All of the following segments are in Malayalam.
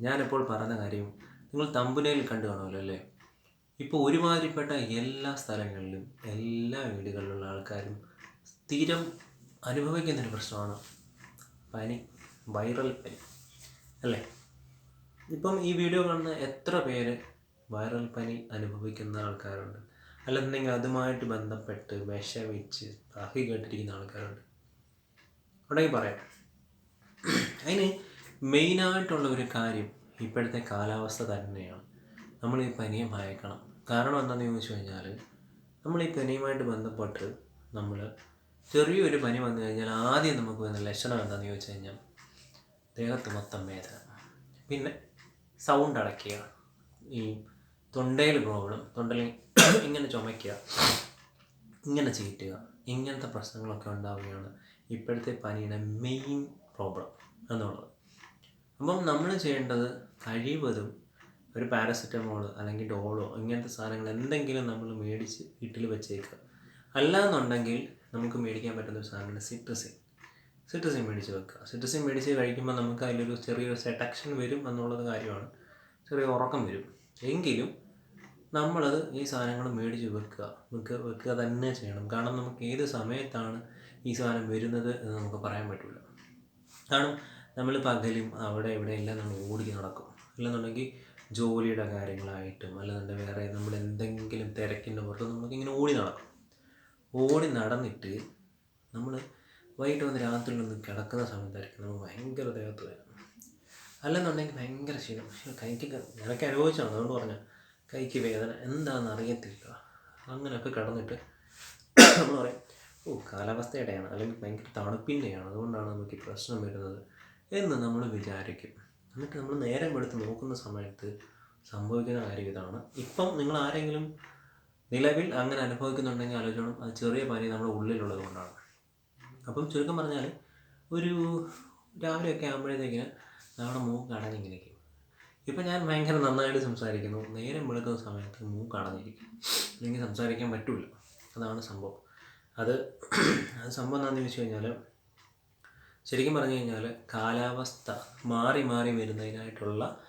ഞാനിപ്പോൾ പറഞ്ഞ കാര്യം നിങ്ങൾ തമ്പുനയിൽ കണ്ടു കാണുമല്ലോ അല്ലേ? ഇപ്പോൾ ഒരുമാതിരിപ്പെട്ട എല്ലാ സ്ഥലങ്ങളിലും എല്ലാ വീടുകളിലുള്ള ആൾക്കാരും സ്ഥിരം അനുഭവിക്കുന്നൊരു പ്രശ്നമാണ് പനി വൈറൽ പനി അല്ലേ? ഇപ്പം ഈ വീഡിയോ കാണുന്ന എത്ര പേര് വൈറൽ പനി അനുഭവിക്കുന്ന ആൾക്കാരുണ്ട്? അല്ലെന്നുണ്ടെങ്കിൽ അതുമായിട്ട് ബന്ധപ്പെട്ട് വിഷമിച്ച് താഹി കേട്ടിരിക്കുന്ന ആൾക്കാരുണ്ട്. ഉണ്ടെങ്കിൽ പറയാം. അതിന് മെയിനായിട്ടുള്ള ഒരു കാര്യം ഇപ്പോഴത്തെ കാലാവസ്ഥ തന്നെയാണ്. നമ്മൾ ഈ പനിയെ ഭയക്കണം. കാരണം എന്താണെന്ന് ചോദിച്ചു കഴിഞ്ഞാൽ നമ്മൾ ഈ പനിയുമായിട്ട് ബന്ധപ്പെട്ട് നമ്മൾ ചെറിയൊരു പനി വന്നു കഴിഞ്ഞാൽ ആദ്യം നമുക്ക് വരുന്ന ലക്ഷണം എന്താണെന്ന് ചോദിച്ചു കഴിഞ്ഞാൽ ദേഹത്ത് മൊത്തം വേദന. പിന്നെ സൗണ്ട് അടയ്ക്കുക. ഈ തൊണ്ടയിൽ പ്രോബ്ലം തൊണ്ടയിൽ ഇങ്ങനെ ചുമയ്ക്കുക ഇങ്ങനെ ചീറ്റുക ഇങ്ങനത്തെ പ്രശ്നങ്ങളൊക്കെ ഉണ്ടാവുകയാണ് ഇപ്പോഴത്തെ പനിയുടെ മെയിൻ പ്രോബ്ലം എന്നുള്ളത്. അപ്പം നമ്മൾ ചെയ്യേണ്ടത് കഴിവതും ഒരു പാരസെറ്റമോൾ അല്ലെങ്കിൽ ഡോളോ ഇങ്ങനത്തെ സാധനങ്ങൾ എന്തെങ്കിലും നമ്മൾ മേടിച്ച് വീട്ടിൽ വെച്ചേക്കുക. അല്ലാന്നുണ്ടെങ്കിൽ നമുക്ക് മേടിക്കാൻ പറ്റുന്ന ഒരു സാധനമാണ് സിട്രസിൻ. സിട്രസിൻ മേടിച്ച് വെക്കുക. സിട്രസിൻ മേടിച്ച് കഴിക്കുമ്പോൾ നമുക്ക് അതിലൊരു ചെറിയൊരു സെറ്റക്ഷൻ വരും എന്നുള്ളത് കാര്യമാണ്. ചെറിയ ഉറക്കം വരും. എങ്കിലും നമ്മളത് ഈ സാധനങ്ങൾ മേടിച്ച് വെക്കുക. വെക്കുക വെക്കുക തന്നെ ചെയ്യണം. കാരണം നമുക്ക് ഏത് സമയത്താണ് ഈ സാധനം വരുന്നത് എന്ന് നമുക്ക് പറയാൻ പറ്റില്ല കാരണം നമ്മൾ പകലും അവിടെ ഇവിടെ എല്ലാം നമ്മൾ ഓടി നടക്കും. അല്ലെന്നുണ്ടെങ്കിൽ ജോലിയുടെ കാര്യങ്ങളായിട്ടും അല്ലെന്നുണ്ടെങ്കിൽ വേറെ നമ്മൾ എന്തെങ്കിലും തിരക്കിന്റെ പുറത്ത് നമുക്കിങ്ങനെ ഓടി നടക്കും. ഓടി നടന്നിട്ട് നമ്മൾ വൈകിട്ട് വന്ന് രാത്രി ഒന്ന് കിടക്കുന്ന സമയത്തായിരിക്കും നമുക്ക് ഭയങ്കര ദേഹത്ത് വരും അല്ലെന്നുണ്ടെങ്കിൽ ഭയങ്കര ക്ഷീണം. പക്ഷേ കൈക്ക് നിനക്ക് അനുഭവിച്ചാണ് അതുകൊണ്ട് പറഞ്ഞാൽ കൈക്ക് വേദന എന്താണെന്ന് അറിയത്തില്ല. അങ്ങനെയൊക്കെ കിടന്നിട്ട് നമ്മൾ പറയും ഓ കാലാവസ്ഥയുടെയാണ് അല്ലെങ്കിൽ ഭയങ്കര തണുപ്പിന്റെയാണ്? അതുകൊണ്ടാണ് നമുക്ക് പ്രശ്നം വരുന്നത്. എന്ന് നമ്മൾ വിചാരിക്കും. എന്നിട്ട് നമ്മൾ നേരം എടുത്ത് നോക്കുന്ന സമയത്ത് സംഭവിക്കുന്ന കാര്യം ഇതാണ്. ഇപ്പം നിങ്ങൾ ആരെങ്കിലും നിലവിൽ അങ്ങനെ അനുഭവിക്കുന്നുണ്ടെങ്കിൽ ആലോചിക്കണം അത് ചെറിയ പനി നമ്മുടെ ഉള്ളിലുള്ളത് കൊണ്ടാണ്. അപ്പം ചുരുക്കം പറഞ്ഞാൽ ഒരു രാവിലെയൊക്കെ ആകുമ്പോഴത്തേക്കിന് നമ്മുടെ മൂക്ക് അടഞ്ഞിങ്ങനെയൊക്കെ ഇപ്പം ഞാൻ ഭയങ്കര നന്നായിട്ട് സംസാരിക്കുന്നു. നേരം വെളുക്കുന്ന സമയത്ത് മൂക്ക് അടഞ്ഞിരിക്കും. എനിക്ക് സംസാരിക്കാൻ പറ്റില്ല അതാണ് സംഭവം. അത് അത് സംഭവം എന്താണെന്ന് ചോദിച്ചു കഴിഞ്ഞാൽ ശരിക്കും പറഞ്ഞു കഴിഞ്ഞാൽ കാലാവസ്ഥ മാറി മാറി വരുന്നതിനായിട്ടുള്ള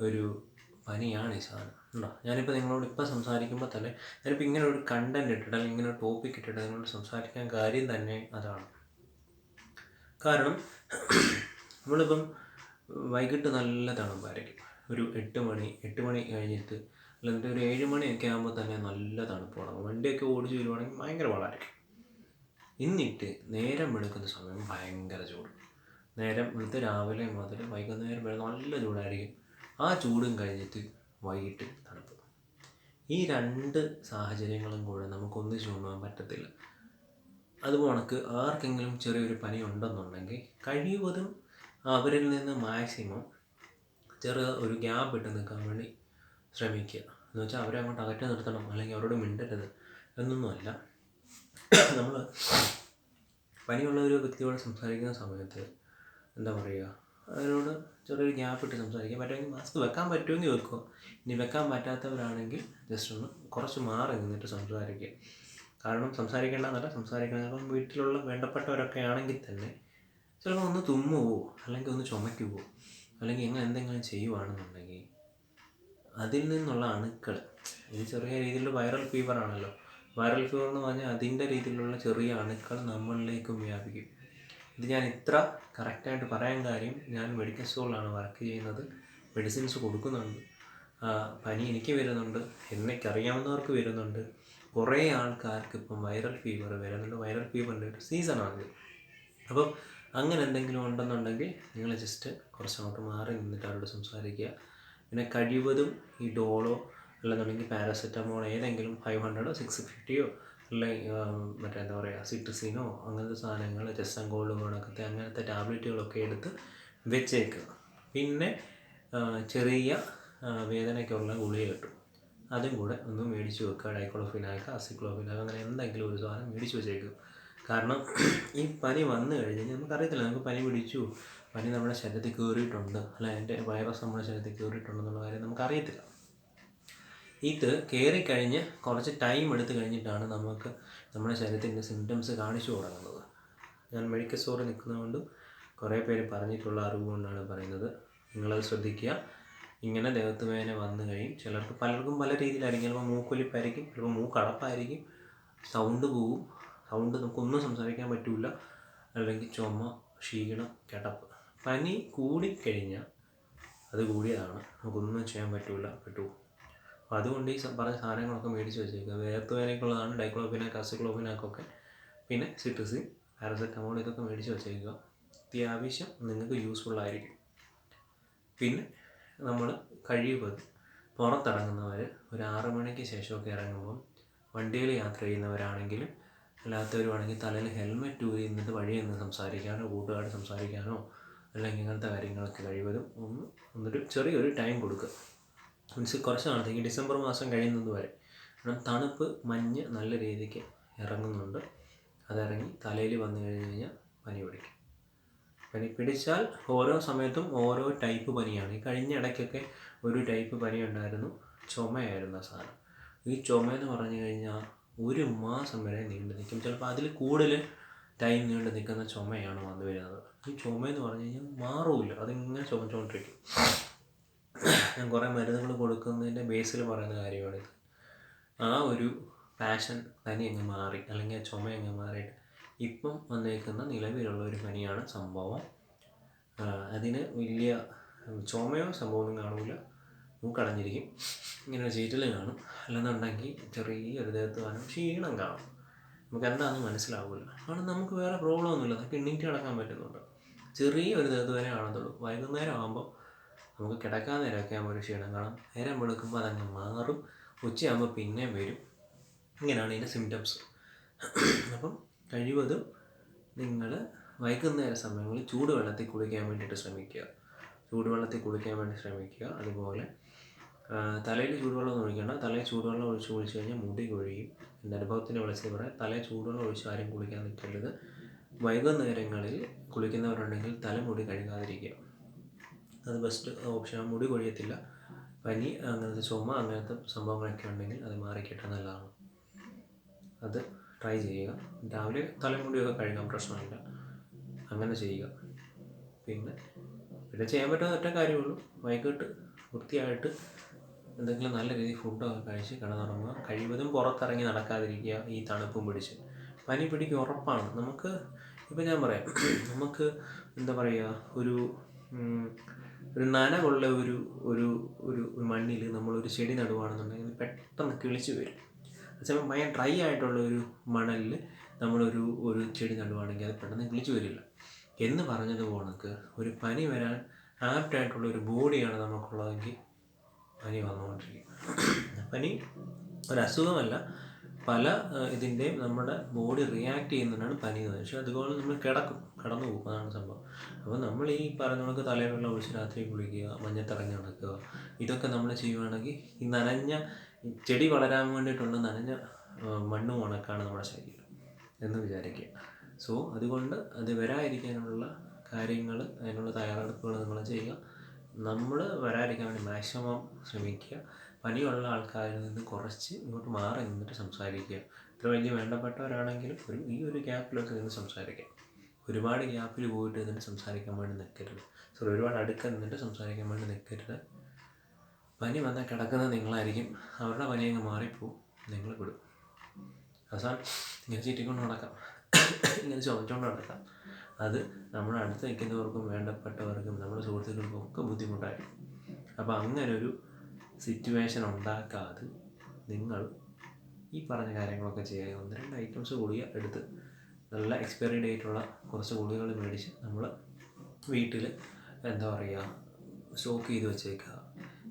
ഒരു പനിയാണ് ഈ സാധനം. ഉണ്ടോ? ഞാനിപ്പോൾ നിങ്ങളോട് ഇപ്പോൾ സംസാരിക്കുമ്പോൾ തന്നെ ഞാനിപ്പോൾ ഇങ്ങനെ ഒരു കണ്ടന്റ് ഇട്ടിട്ട് അല്ലെങ്കിൽ ഇങ്ങനെ ഒരു ടോപ്പിക് ഇട്ടിട്ട് നിങ്ങളോട് സംസാരിക്കാൻ കാര്യം തന്നെ അതാണ്. കാരണം നമ്മളിപ്പം വൈകിട്ട് നല്ല തണുപ്പായിരിക്കും. ഒരു എട്ട് മണി എട്ട് മണി കഴിഞ്ഞിട്ട് അല്ലെങ്കിൽ ഒരു ഏഴ് മണിയൊക്കെ ആകുമ്പോൾ തന്നെ നല്ല തണുപ്പ് തുടങ്ങും വണ്ടിയൊക്കെ ഓടിച്ച് വരുവാണെങ്കിൽ ഭയങ്കര വളമായിരിക്കും എന്നിട്ട് നേരം വെളുക്കുന്ന സമയം ഭയങ്കര ചൂട്. നേരം വെളുത്ത് രാവിലെ മുതൽ വൈകുന്നേരം വരെ നല്ല ചൂടായിരിക്കും. ആ ചൂടും കഴിഞ്ഞിട്ട് വൈകിട്ട് തണുപ്പ്. ഈ രണ്ട് സാഹചര്യങ്ങളും കൂടെ നമുക്ക് ഒന്നിച്ചു കൊണ്ടുപോകാൻ പറ്റത്തില്ല. അതുപോണക്ക് ആർക്കെങ്കിലും ചെറിയൊരു പനി ഉണ്ടെന്നുണ്ടെങ്കിൽ കഴിവതും അവരിൽ നിന്ന് മാക്സിമം ചെറിയ ഒരു ഗ്യാപ്പ് ഇട്ട് നിൽക്കാൻ വേണ്ടി ശ്രമിക്കുക. എന്ന് വെച്ചാൽ അവരെ അങ്ങോട്ട് അകറ്റി നിർത്തണം. അല്ലെങ്കിൽ അവരോട് മിണ്ടരുത്. എന്നൊന്നുമല്ല. നമ്മൾ പനിയുള്ള ഒരു വ്യക്തിയോട് സംസാരിക്കുന്ന സമയത്ത് എന്താ പറയുക അവരോട് ചെറിയൊരു ഗ്യാപ്പ് ഇട്ട് സംസാരിക്കുക പറ്റുമെങ്കിൽ മാസ്ക് വെക്കാൻ പറ്റുമെങ്കിൽ വെക്കുക ഇനി വെക്കാൻ പറ്റാത്തവരാണെങ്കിൽ ജസ്റ്റ് ഒന്ന് കുറച്ച് മാറി നിന്നിട്ട് സംസാരിക്കുക. കാരണം സംസാരിക്കേണ്ടതല്ല സംസാരിക്കണം. കാരണം വീട്ടിലുള്ള വേണ്ടപ്പെട്ടവരൊക്കെ ആണെങ്കിൽ തന്നെ ചിലപ്പോൾ ഒന്ന് തുമ്മുവോ അല്ലെങ്കിൽ ഒന്ന് ചുമയ്ക്കുവോ അല്ലെങ്കിൽ എങ്ങനെ എന്തെങ്കിലും ചെയ്യുവാണെന്നുണ്ടെങ്കിൽ അതിൽ നിന്നുള്ള അണുക്കൾ ഇത് ചെറിയ രീതിയിലുള്ള വൈറൽ ഫീവർ ആണല്ലോ. വൈറൽ ഫീവർ എന്ന് പറഞ്ഞാൽ അതിന്റെ രീതിയിലുള്ള ചെറിയ അണുക്കൾ നമ്മളിലേക്കും വ്യാപിക്കും. ഇത് ഞാൻ ഇത്ര കറക്റ്റായിട്ട് പറയാൻ കാര്യം ഞാൻ മെഡിക്കൽ സ്റ്റോറിലാണ് വർക്ക് ചെയ്യുന്നത് മെഡിസിൻസ് കൊടുക്കുന്നുണ്ട്. പനി എനിക്ക് വരുന്നുണ്ട് എന്നെക്കറിയാവുന്നവർക്ക് വരുന്നുണ്ട്. കുറേ ആൾക്കാർക്ക് ഇപ്പം വൈറൽ ഫീവർ വരുന്നുണ്ട്. വൈറൽ ഫീവറിന്റെ ഒരു സീസണാണിത് അപ്പം അങ്ങനെ എന്തെങ്കിലും ഉണ്ടെന്നുണ്ടെങ്കിൽ നിങ്ങൾ ജസ്റ്റ് കുറച്ചങ്ങോട്ട് മാറി നിന്നിട്ട് അവരോട് സംസാരിക്കുക. പിന്നെ കഴിവതും ഈ ഡോളോ അല്ലെന്നുണ്ടെങ്കിൽ പാരസെറ്റമോൾ ഏതെങ്കിലും ഫൈവ് ഹൺഡ്രഡോ സിക്സ് ഫിഫ്റ്റിയോ അല്ലെങ്കിൽ മറ്റേ എന്താ പറയുക സിട്രസിനോ അങ്ങനത്തെ സാധനങ്ങൾ ചെസ്സങ്കോൾ കണക്കത്തെ അങ്ങനത്തെ ടാബ്ലറ്റുകളൊക്കെ എടുത്ത് വെച്ചേക്കുക. പിന്നെ ചെറിയ വേദനയ്ക്കുള്ള ഗുളിക കിട്ടും. അതും കൂടെ ഒന്ന് മേടിച്ച് വെക്കുക. ഡൈക്ലോഫിനാക്ക് അസിക്ലോഫിനാക്ക് അങ്ങനെ എന്തെങ്കിലും ഒരു സാധനം മേടിച്ച് വെച്ചേക്കും കാരണം ഈ പനി വന്നു കഴിഞ്ഞ് കഴിഞ്ഞാൽ നമുക്കറിയത്തില്ല നമുക്ക് പനി പിടിച്ചു. പനി നമ്മുടെ ശരീരത്തിൽ കയറിയിട്ടുണ്ട്. അല്ല എന്റെ വൈറസ് നമ്മുടെ ശരീരത്തിൽ കയറിയിട്ടുണ്ടെന്നുള്ള കാര്യം നമുക്കറിയത്തില്ല. ഇത് കയറിക്കഴിഞ്ഞ് കുറച്ച് ടൈം എടുത്തു കഴിഞ്ഞിട്ടാണ് നമുക്ക് നമ്മുടെ ശരീരത്തിന്റെ സിംറ്റംസ് കാണിച്ചു തുടങ്ങുന്നത്. ഞാൻ മെഡിക്കൽ സ്റ്റോറിൽ നിൽക്കുന്നതുകൊണ്ട് കുറേ പേര് പറഞ്ഞിട്ടുള്ള അറിവ് കൊണ്ടാണ് പറയുന്നത്. നിങ്ങളത് ശ്രദ്ധിക്കുക. ഇങ്ങനെ ദേഹത്ത് വേദന വന്നു കഴിയും. ചിലർക്ക് പലർക്കും പല രീതിയിലായിരിക്കും. ചിലപ്പോൾ മൂക്കൊലിപ്പായിരിക്കും ചിലപ്പോൾ മൂക്കടപ്പായിരിക്കും. സൗണ്ട് പോവും. സൗണ്ട് നമുക്കൊന്നും സംസാരിക്കാൻ പറ്റില്ല അല്ലെങ്കിൽ ചുമ ക്ഷീണം കിടപ്പ്. പനി കൂടിക്കഴിഞ്ഞാൽ അത് കൂടിയതാണ്. നമുക്കൊന്നും ചെയ്യാൻ പറ്റില്ല പെട്ടു. അപ്പോൾ അതുകൊണ്ട് ഈ പറഞ്ഞ സാധനങ്ങളൊക്കെ മേടിച്ച് വെച്ചേക്കുക വേർത്ത് വേനയ്ക്കുള്ളതാണ് ഡൈക്ലോഫിനാക്ക് അസിക്ലോഫിനാക്കൊക്കെ പിന്നെ സിട്രസിൻ പാരസെറ്റമോൾ ഇതൊക്കെ മേടിച്ച് വെച്ചേക്കുക അത്യാവശ്യം നിങ്ങൾക്ക് യൂസ്ഫുൾ ആയിരിക്കും പിന്നെ നമ്മൾ കഴിയുമ്പോൾ പുറത്തിറങ്ങുന്നവർ ഒരു ആറ് മണിക്ക് ശേഷമൊക്കെ ഇറങ്ങുമ്പോൾ വണ്ടിയിൽ യാത്ര ചെയ്യുന്നവരാണെങ്കിലും അല്ലാത്തവരുമാണെങ്കിൽ തലയിൽ ഹെൽമെറ്റ് ഊരി നിന്നിട്ട് വഴി നിന്ന് സംസാരിക്കാനോ കൂട്ടുകാരോട് സംസാരിക്കാനോ അല്ലെങ്കിൽ ഇങ്ങനത്തെ കാര്യങ്ങളൊക്കെ കഴിവതും ഒന്ന് ഒന്നൊരു ചെറിയൊരു ടൈം കൊടുക്കുക. മീൻസ് കുറച്ച് നാളത്തേക്ക് ഡിസംബർ മാസം കഴിയുന്നത് വരെ കാരണം തണുപ്പ് മഞ്ഞ് നല്ല രീതിക്ക് ഇറങ്ങുന്നുണ്ട്. അതിറങ്ങി തലയിൽ വന്നു കഴിഞ്ഞ് കഴിഞ്ഞാൽ പനി പിടിക്കും. പനി പിടിച്ചാൽ ഓരോ സമയത്തും ഓരോ ടൈപ്പ് പനിയാണ്. ഈ കഴിഞ്ഞ ഇടയ്ക്കൊക്കെ ഒരു ടൈപ്പ് പനി ഉണ്ടായിരുന്നു. ചുമയായിരുന്നു ആ സാധനം. ഈ ചുമ എന്ന് പറഞ്ഞു കഴിഞ്ഞാൽ ഒരു മാസം വരെ നീണ്ടു നിൽക്കും. ചിലപ്പോൾ അതിൽ കൂടുതൽ ടൈം നീണ്ടു നിൽക്കുന്ന ചുമയാണ് വന്നു വരുന്നത്. ഈ ചുമ എന്ന് പറഞ്ഞു കഴിഞ്ഞാൽ മാറില്ല. അതിങ്ങനെ ചുമച്ചുകൊണ്ടിരിക്കും കുറേ മരുന്നുകൾ കൊടുക്കുന്നതിന്റെ ബേസിൽ പറയുന്ന കാര്യമാണിത് ആ ഒരു പാഷൻ പനി അങ്ങ് മാറി അല്ലെങ്കിൽ ആ ചുമ അങ്ങ് മാറിയിട്ട് ഇപ്പം വന്നേക്കുന്ന നിലവിലുള്ള ഒരു പനിയാണ് സംഭവം. അതിന് വലിയ ചുമയോ സംഭവമൊന്നും കാണില്ല മൂക്കടഞ്ഞിരിക്കും ഇങ്ങനെ ഒരു ചീറ്റൽ കാണും. അല്ലെന്നുണ്ടെങ്കിൽ ചെറിയൊരു ദേഹത്ത് കാണും. ക്ഷീണം കാണും. നമുക്ക് എന്താണെന്ന് മനസ്സിലാവില്ല കാരണം നമുക്ക് വേറെ പ്രോബ്ലം ഒന്നുമില്ല. നമുക്ക് എണ്ണീറ്റ് കിടക്കാൻ പറ്റുന്നുണ്ട്. ചെറിയ ഒരു ദേഹത്ത് വരെ കാണത്തുള്ളൂ. വൈകുന്നേരം ആകുമ്പോൾ നമുക്ക് കിടക്കാൻ നേരമൊക്കെ ആകുമ്പോൾ ഒരു ക്ഷീണം കാണാം. നേരം വെളുക്കുമ്പോൾ അതങ്ങ് മാറും. ഉച്ചയാകുമ്പോൾ പിന്നെയും വരും. ഇങ്ങനെയാണ് ഇതിന്റെ സിംറ്റംസ് അപ്പം കഴിവതും നിങ്ങൾ വൈകുന്നേര സമയങ്ങളിൽ ചൂടുവെള്ളത്തിൽ കുളിക്കാൻ വേണ്ടിയിട്ട് ശ്രമിക്കുക. ചൂടുവെള്ളത്തിൽ കുളിക്കാൻ വേണ്ടി ശ്രമിക്കുക. അതുപോലെ തലയിൽ ചൂടുവെള്ളം ഒന്നും ഒഴിക്കേണ്ട. തലയിൽ ചൂടുവെള്ളം ഒഴിച്ച് കുളിച്ച് കഴിഞ്ഞാൽ മുടി കൊഴിയും. എന്റെ അനുഭവത്തിന്റെ വിളിച്ചത് പറയാം. തലയിൽ ചൂടുവെള്ളം ഒഴിച്ച് ആരും കുളിക്കാൻ നിൽക്കരുത്. വൈകുന്നേരങ്ങളിൽ കുളിക്കുന്നവരുണ്ടെങ്കിൽ തലമുടി കഴുകാതിരിക്കുക. അത് ബെസ്റ്റ് ഓപ്ഷൻ മുടി കൊഴിയത്തില്ല. പനി അങ്ങനത്തെ ചുമ അങ്ങനത്തെ സംഭവങ്ങളൊക്കെ ഉണ്ടെങ്കിൽ അത് മാറിക്കിട്ടാൻ നല്ലതാണ്. അത് ട്രൈ ചെയ്യുക. രാവിലെ തലമുടിയൊക്കെ കഴുകാൻ പ്രശ്നമില്ല. അങ്ങനെ ചെയ്യുക. പിന്നെ പിന്നെ ചെയ്യാൻ പറ്റുന്ന ഒറ്റ കാര്യമുള്ളൂ. വൈകിട്ട് വൃത്തിയായിട്ട് എന്തെങ്കിലും നല്ല രീതിയിൽ ഫുഡൊക്കെ കഴിച്ച് കിടന്നുറങ്ങുക. കഴിവതും പുറത്തിറങ്ങി നടക്കാതിരിക്കുക. ഈ തണുപ്പും പിടിച്ച്. പനി പിടിക്കും ഉറപ്പാണ്. നമുക്ക് ഇപ്പം ഞാൻ പറയാം. നമുക്ക് എന്താ പറയുക? ഒരു ഒരു നനവുള്ള ഒരു ഒരു ഒരു മണ്ണിൽ നമ്മളൊരു ചെടി നടുവാണെന്നുണ്ടെങ്കിൽ പെട്ടെന്ന് കിളിച്ച് വരും. അതേസമയം ഭയങ്കര ഡ്രൈ ആയിട്ടുള്ള ഒരു മണലിൽ നമ്മളൊരു ഒരു ചെടി നടുവാണെങ്കിൽ അത് പെട്ടെന്ന് കിളിച്ച് വരില്ല. എന്ന് പറഞ്ഞത് പോണക്ക് ഒരു പനി വരാൻ ആപ്റ്റായിട്ടുള്ള ഒരു ബോഡിയാണ് നമുക്കുള്ളതെങ്കിൽ പനി വന്നുകൊണ്ടിരിക്കും. പനി ഒരു അസുഖമല്ല പല ഇതിന്റെയും നമ്മുടെ ബോഡി റിയാക്ട് ചെയ്യുന്നതാണ് പനി എന്ന് പക്ഷേ അതുപോലെ നമ്മൾ കിടക്കും. കിടന്നു പോകും. അതാണ് സംഭവം. അപ്പോൾ നമ്മൾ ഈ പറഞ്ഞ കണക്ക് തലയിൽ ഒഴിച്ച് രാത്രി കുളിക്കുക മഞ്ഞത്തിറങ്ങി നടക്കുക ഇതൊക്കെ നമ്മൾ ചെയ്യുകയാണെങ്കിൽ ഈ നനഞ്ഞ ചെടി വളരാൻ വേണ്ടിയിട്ടുള്ള നനഞ്ഞ മണ്ണും ഉണക്കാണ് നമ്മുടെ ശരീരം എന്ന് വിചാരിക്കുക. സോ അതുകൊണ്ട് അത് വരാതിരിക്കാനുള്ള കാര്യങ്ങൾ അതിനുള്ള തയ്യാറെടുപ്പുകൾ നിങ്ങൾ ചെയ്യുക. നമ്മൾ വരാതിരിക്കാൻ വേണ്ടി മാക്സിമം ശ്രമിക്കുക. പനിയുള്ള ആൾക്കാരിൽ നിന്ന് കുറച്ച് ഇങ്ങോട്ട് മാറി നിന്നിട്ട് സംസാരിക്കുക. ഇത്ര വലിയ വേണ്ടപ്പെട്ടവരാണെങ്കിലും ഒരു ഈ ഒരു ഗ്യാപ്പിലൊക്കെ നിന്ന് സംസാരിക്കാം ഒരുപാട് ഗ്യാപ്പിൽ പോയിട്ട് നിന്നിട്ട് സംസാരിക്കാൻ വേണ്ടി നിൽക്കരുത്. സോറി ഒരുപാട് അടുക്ക നിന്നിട്ട് സംസാരിക്കാൻ വേണ്ടി നിൽക്കരുത്. പനി വന്നാൽ കിടക്കുന്നത് നിങ്ങളായിരിക്കും. അവരുടെ പനി അങ്ങ് മാറിപ്പോവും. നിങ്ങൾ വിടും. അവസാനം ഇങ്ങനെ ചീറ്റിക്കൊണ്ട് നടക്കാം. ഇങ്ങനെ ചുമച്ചുകൊണ്ട് നടക്കാം. അത് നമ്മുടെ അടുത്ത് നിൽക്കുന്നവർക്കും വേണ്ടപ്പെട്ടവർക്കും നമ്മുടെ സുഹൃത്തുക്കൾക്കും ഒക്കെ ബുദ്ധിമുട്ടായിരിക്കും. അപ്പോൾ അങ്ങനെ ഒരു സിറ്റുവേഷൻ ഉണ്ടാക്കാതെ നിങ്ങൾ ഈ പറഞ്ഞ കാര്യങ്ങളൊക്കെ ചെയ്യുക. ഒന്ന് രണ്ട് ഐറ്റംസ് ഗുളിക എടുത്ത് നല്ല എക്സ്പയറി ഡേറ്റുള്ള കുറച്ച് ഗുളികൾ മേടിച്ച് നമ്മൾ വീട്ടിൽ എന്താ പറയുക സ്റ്റോക്ക് ചെയ്ത് വെച്ചേക്കുക.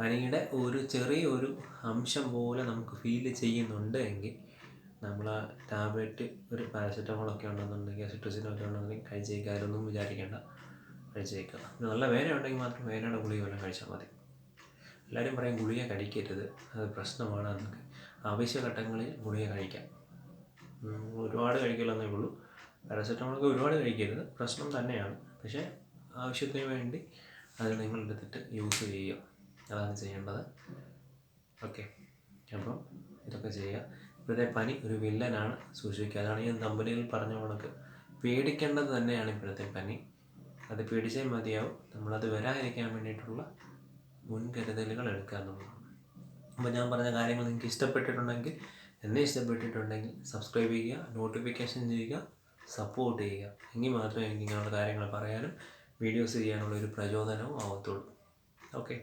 പനിയുടെ ഒരു ചെറിയ ഒരു അംശം പോലെ നമുക്ക് ഫീൽ ചെയ്യുന്നുണ്ട് എങ്കിൽ നമ്മൾ ആ ടാബ്ലറ്റ് ഒരു പാരസെറ്റമോളൊക്കെ ഉണ്ടെന്നുണ്ടെങ്കിൽ സിട്രസിനൊക്കെ ഉണ്ടെന്നുണ്ടെങ്കിൽ കഴിച്ചേക്കുക വിചാരിക്കേണ്ട കഴിച്ചേക്കുക. നല്ല വേദന ഉണ്ടെങ്കിൽ മാത്രം വേദനയുടെ ഗുളിക വല്ലതും കഴിച്ചാൽ മതി. എല്ലാവരും പറയും ഗുളിക കഴിക്കരുത്. അത് പ്രശ്നമാണ് എന്നൊക്കെ. ആവശ്യഘട്ടങ്ങളിൽ ഗുളിക കഴിക്കാം. ഒരുപാട് കഴിക്കില്ലെന്നേ ഉള്ളൂ. പാരസെറ്റമോളൊക്കെ ഒരുപാട് കഴിക്കരുത്. പ്രശ്നം തന്നെയാണ്. പക്ഷേ ആവശ്യത്തിന് വേണ്ടി അത് നിങ്ങൾ എടുത്തിട്ട് യൂസ് ചെയ്യുക. അതാണ് ചെയ്യേണ്ടത്. ഓക്കെ. അപ്പം ഇതൊക്കെ ചെയ്യുക. ഇപ്പോഴത്തെ പനി ഒരു വില്ലനാണ് സൂക്ഷിക്കുക. അതാണ് ഞാൻ കമ്പനിയിൽ പറഞ്ഞ കണക്ക്. പേടിക്കേണ്ടത് തന്നെയാണ് ഇപ്പോഴത്തെ പനി. അത് പേടിച്ചേ മതിയാവും. നമ്മളത് വരാതിരിക്കാൻ വേണ്ടിയിട്ടുള്ള മുൻകരുതലുകൾ എടുക്കുക എന്നുള്ളതാണ് അപ്പോൾ ഞാൻ പറഞ്ഞ കാര്യങ്ങൾ നിങ്ങൾക്ക് ഇഷ്ടപ്പെട്ടിട്ടുണ്ടെങ്കിൽ എന്നെ ഇഷ്ടപ്പെട്ടിട്ടുണ്ടെങ്കിൽ സബ്സ്ക്രൈബ് ചെയ്യുക നോട്ടിഫിക്കേഷൻ ചെയ്യുക സപ്പോർട്ട് ചെയ്യുക. എങ്കിൽ മാത്രമേ എനിക്ക് ഇങ്ങനെയുള്ള കാര്യങ്ങൾ പറയാനും വീഡിയോസ് ചെയ്യാനുള്ള ഒരു പ്രചോദനവും ആവത്തുള്ളൂ. ഓക്കെ